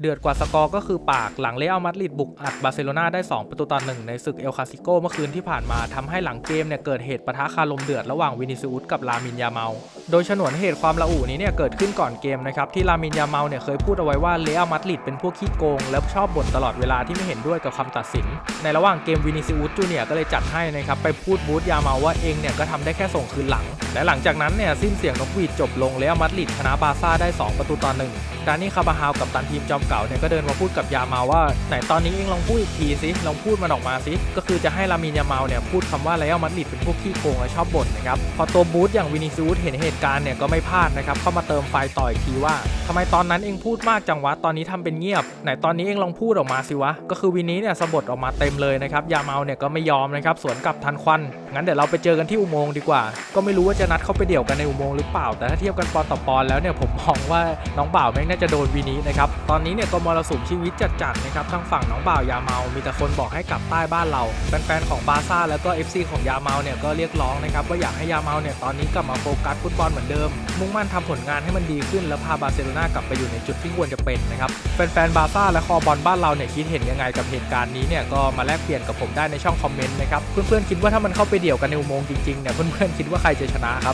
เดือดกว่าสกอร์ก็คือปากหลังเรอัลมาดริดบุกอัดบาร์เซโลนาได้ 2 ประตูต่อหนึ่งในศึกเอลคาซิโกเมื่อคืนที่ผ่านมาทำให้หลังเกมเนี่ยเกิดเหตุปะทะคารมเดือดระหว่างวินิซิอุสกับลามินยาเมา โดยฉนวนเหตุความระอุนี้เนี่ยเกิดขึ้นก่อนเกมนะครับที่ลามินยาเมาเนี่ยเคยพูดเอาไว้ว่าเรอัลมาดริดเป็นพวกขี้โกง และชอบบ่นตลอดเวลาที่ไม่เห็นด้วยกับคำตัดสิน ในระหว่างเกมวินิซิอุสจูเนียก็เลยจัดให้นะครับไปพูดบูธยาเมาว่าเองเนี่ยก็ทำได้แค่ส่งคืนหลัง และหลังจากนั้นเนี่ยสิ้นเสียงนกหวีดจบลงเรอัลมาดริดชนะบาร์ซ่าได้ 2 ประตูต่อหนึ่งดานี่คาบาฮาวกับตันทีมจอมเก่าเนี่ยก็เดินมาพูดกับยาเมาว่าไหนตอนนี้เองลองพูดอีกทีสิลองพูดมันออกมาสิก็คือจะให้ลามินยาเมาเนี่ยพูดคำว่าเรอัลมาดริดเป็นพวกขี้โกงและชอบบ่นนะครับพอตัวบูธอย่างวินิซิอุสเห็นเหตุการณ์เนี่ยก็ไม่พลาดนะครับเข้ามาเติมไฟต่ออีกทีว่าทำไมตอนนั้นเองพูดมากจังวะตอนนี้ทำเป็นเงียบ ไหนตอนนี้เองลองพูดออกมาสิวะก็คือวินนี้เนี่ยสะบัดออกมาเต็มเลยนะครับยาเมาเนี่ยก็ไม่ยอมนะครับสวนกลับทันควันงั้นเดี๋ยวเราไปเจอกันที่อุโมงค์ดีกว่า ก็ไม่รู้ว่าจะนัดเข้าไปเดี่ยวกันในอุโมงค์หรือเปล่า แต่ถ้าเทียบกันปอนต่อปอนแล้วเนี่ยผมมองว่าน้องบ่าวแม่งน่าจะโดนวีนี้นะครับตอนนี้เนี่ยก็มรสุมชีวิตจัดๆนะครับทั้งฝั่งน้องบ่าวยาเมา มีแต่คนบอกให้กลับใต้บ้านเรา แฟนๆของบาร์ซ่าแล้วก็ FC ของยาเมาเนี่ยก็เรียกร้องนะครับว่าอยากให้ยาเมาเนี่ยตอนนี้กลับมาโฟกัสฟุตบอลเหมือนเดิม มุ่งมั่นทำผลงานให้มันดีขึ้น แล้วพาบาร์เซโลนากลับไปอยู่ในจุดที่ควรจะเป็นนะครับแฟนๆบาร์ซ่าและคอบอลบ้านเราเนี่ยคิดเห็นยังไงกับเหตุการณ์นี้เนี่ยก็มาแลกเปลี่ยนกับผมได้ในช่องคอมเมนต์นะครับเพื่อนๆคิดว่าถ้ามันเข้าไปเดี่ยวกันในอุโมงค์จริงๆเนี่ยเพื่อนๆคิดว่าใครจะชนะครับ